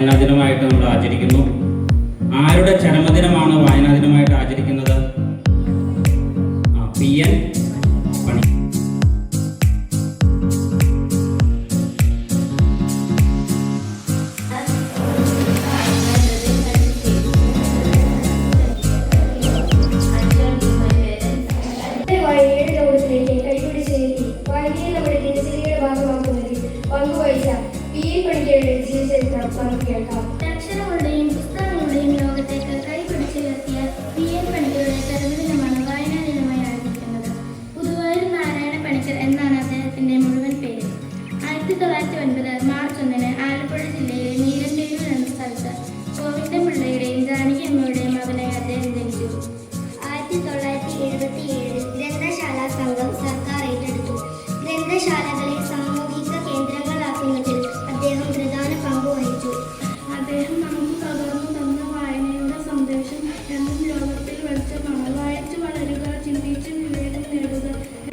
വായനാ ദിനമായിട്ട് നമ്മൾ ആചരിക്കുന്നു. ആരുടെ ചരമദിനമാണ് വായനാ ദിനമായിട്ട് ആചരിക്കുന്നത് പി എൻ പണി. എൻ കേൾക്കാം അക്ഷരങ്ങളുടെയും പുസ്തകങ്ങളുടെയും ലോകത്തേക്ക് കൈപിടിച്ചുയർത്തിയ പി എൻ പണിക്കരുടെ ചരമദിനമാണ് വായനാ ദിനമായി ആചരിക്കുന്നത് പുതുവായൂർ നാരായണ പണിക്കർ എന്നാണ് അദ്ദേഹത്തിന്റെ മുഴുവൻ പേര്. ആയിരത്തി തൊള്ളായിരത്തി ഒൻപത് മാർച്ച് ഒന്നിന്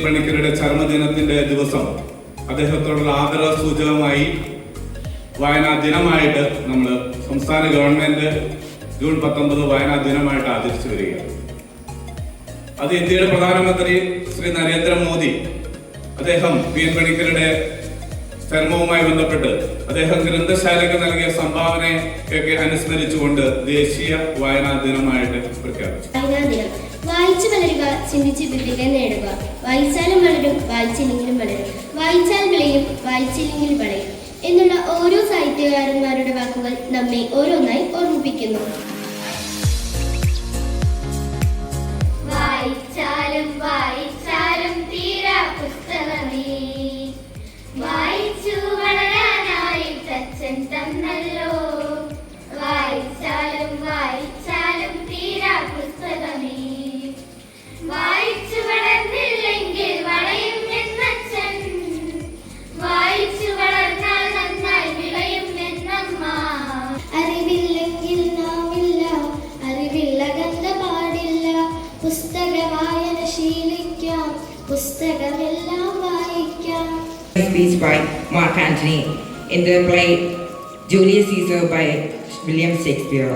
പണിക്കരുടെ ചരമദിനത്തിന്റെ ദിവസം അദ്ദേഹത്തോടുള്ള ആദര സൂചകമായി വായനാ ദിനമായിട്ട് നമ്മൾ സംസ്ഥാന ഗവൺമെന്റ് ജൂൺ പത്തൊമ്പത് വായനാ ദിനമായിട്ട് ആചരിച്ചു വരികയാണ്. അത് ഇന്ത്യയുടെ പ്രധാനമന്ത്രി ശ്രീ നരേന്ദ്രമോദി അദ്ദേഹം പി എൻ പണിക്കരുടെ ചരമവുമായി ബന്ധപ്പെട്ട് അദ്ദേഹം ഗ്രന്ഥശാലയ്ക്ക് നൽകിയ സംഭാവനയൊക്കെ അനുസ്മരിച്ചുകൊണ്ട് ദേശീയ വായനാ ദിനമായിട്ട് പ്രഖ്യാപിച്ചു. വായിച്ചു വളരുക ചിന്തിച്ച് വിവേകം നേടുക. വായിച്ചാലും വളരും വായിച്ചില്ലെങ്കിലും വളരും. വായിച്ചാൽ വിളയും വായിച്ചില്ലെങ്കിൽ വളയും. എന്നുള്ള ഓരോ സാഹിത്യകാരന്മാരുടെ വാക്കുകൾ നമ്മെ ഓരോന്നായി ഓർമ്മിപ്പിക്കുന്നു. പുസ്തക വായന ശീലിക്കാം പുസ്തകമെല്ലാം വായിക്കാം speech by Mark Antony in the play Julius Caesar by William Shakespeare.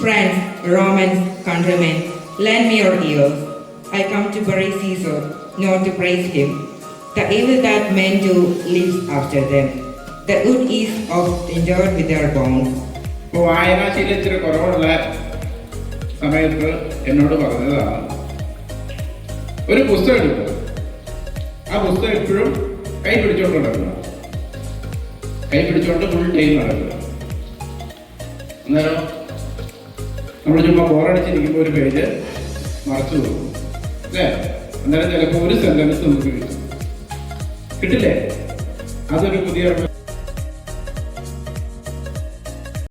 Friends, Romans, countrymen, lend me your ears. I come to praise Caesar, not to praise him. The evil that men do lives after them. The good is of endured with their bones. ഇപ്പോൾ വായനാശീലം ഇച്ചിരി കുറവുള്ള സമയത്ത് എന്നോട് പറഞ്ഞതാണ്. ഒരു പുസ്തകം എടുക്കുക ആ പുസ്തകം എപ്പോഴും കൈ പിടിച്ചോണ്ട് നടക്കുക കൈ പിടിച്ചോണ്ട് ഫുൾ ടൈം നടക്കുക അന്നേരം നമ്മൾ ചുമ്മാ ബോറടിച്ചിരിക്കുമ്പോൾ ഒരു പേജ് മറച്ചു പോകും. അല്ലേ? അന്നേരം ചിലപ്പോൾ ഒരു സെന്റൻസ് നമുക്ക് കിട്ടും. കിട്ടില്ലേ? അതൊരു പുതിയ